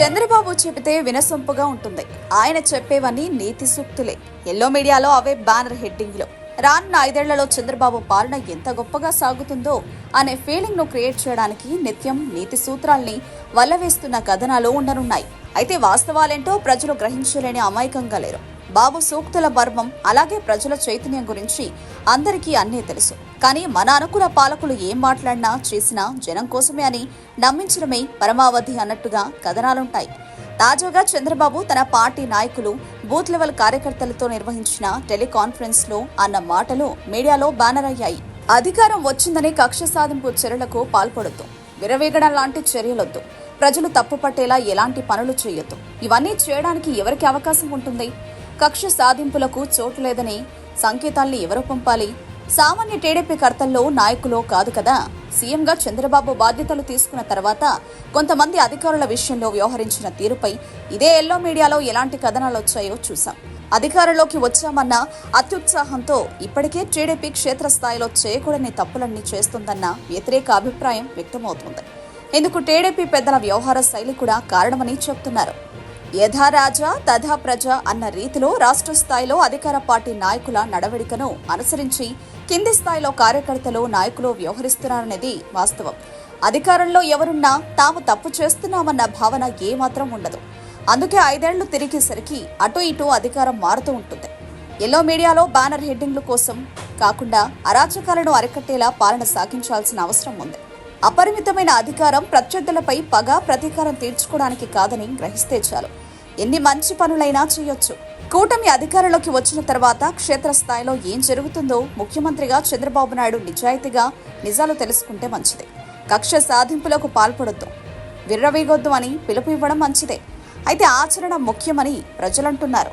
చంద్రబాబు చెబితే వినసొంపుగా ఉంటుంది. ఆయన చెప్పేవన్నీ నీతి సూక్తులే. ఎల్లో మీడియాలో అవే బ్యానర్ హెడ్డింగ్లు. రానున్న ఐదేళ్ళలో చంద్రబాబు పాలన ఎంత గొప్పగా సాగుతుందో అనే ఫీలింగ్ను క్రియేట్ చేయడానికి నిత్యం నీతి సూత్రాల్ని వల్లవేస్తున్న కథనాలు ఉండనున్నాయి. అయితే వాస్తవాలేంటో ప్రజలు గ్రహించలేని అమాయకంగా లేరు. బాబు సూక్తుల మర్మం అలాగే ప్రజల చైతన్యం గురించి అందరికీ అన్నీ తెలుసు. కానీ మన అనుకుల పాలకులు ఏం మాట్లాడినా చేసినా జనం కోసమే అని నమ్మించడమే పరమావధి అన్నట్టుగా కథనాలుంటాయి. తాజాగా చంద్రబాబు తన పార్టీ నాయకులు బూత్ లెవెల్ కార్యకర్తలతో నిర్వహించిన టెలికాన్ఫరెన్స్లో అన్న మాటలు మీడియాలో బ్యానర్ అయ్యాయి. అధికారం వచ్చిందని కక్ష సాధింపు చర్యలకు పాల్పడొద్దు. విరవేగడం లాంటి చర్యలొద్దు. ప్రజలు తప్పు పట్టేలా ఎలాంటి పనులు చేయొద్దు. ఇవన్నీ చేయడానికి ఎవరికి అవకాశం ఉంటుంది? కక్ష సాధింపులకు చోటు లేదని సంకేతాల్ని ఎవరు పంపాలి. సామాన్య టీడీపీ కర్తల్లో నాయకులో కాదు కదా. సీఎంగా చంద్రబాబు బాధ్యతలు తీసుకున్న తర్వాత కొంతమంది అధికారుల విషయంలో వ్యవహరించిన తీరుపై ఇదే ఎల్లో మీడియాలో ఎలాంటి కథనాలు వచ్చాయో చూసాం అధికారంలోకి వచ్చామన్న అత్యుత్సాహంతో ఇప్పటికే టీడీపీ క్షేత్రస్థాయిలో చేయకూడని తప్పులన్నీ చేస్తుందన్న వ్యతిరేక అభిప్రాయం వ్యక్తమవుతోంది. ఇందుకు టీడీపీ పెద్దల వ్యవహార శైలి కూడా కారణమని చెప్తున్నారు. యథా రాజా తథా ప్రజ అన్న రీతిలో రాష్ట్ర స్థాయిలో అధికార పార్టీ నాయకుల నడవడికను అనుసరించి కింది స్థాయిలో కార్యకర్తలు నాయకులు వ్యవహరిస్తున్నారనేది వాస్తవం. అధికారంలో ఎవరున్నా తాము తప్పు చేస్తున్నామన్న భావన ఏమాత్రం ఉండదు. అందుకే ఐదేళ్ళు తిరిగేసరికి అటు ఇటు అధికారం మారుతూ ఉంటుంది. ఎల్లో మీడియాలో బ్యానర్ హెడ్డింగ్ల కోసం కాకుండా అరాచకాలను అరికట్టేలా పాలన సాగించాల్సిన అవసరం ఉంది. అపరిమితమైన అధికారం ప్రత్యర్థులపై పగ ప్రతీకారం తీర్చుకోవడానికి కాదని గ్రహిస్తే చాలు. ఎన్ని మంచి పనులైనా చేయొచ్చు. కూటమి అధికారంలోకి వచ్చిన తర్వాత క్షేత్రస్థాయిలో ఏం జరుగుతుందో ముఖ్యమంత్రిగా చంద్రబాబు నాయుడు నిజాయితీగా నిజాలు తెలుసుకుంటే మంచిది. కక్ష సాధింపులకు పాల్పడొద్దు. విర్రవీగొద్దు అని పిలుపు ఇవ్వడం మంచిదే. అయితే ఆచరణ ముఖ్యమని ప్రజలంటున్నారు.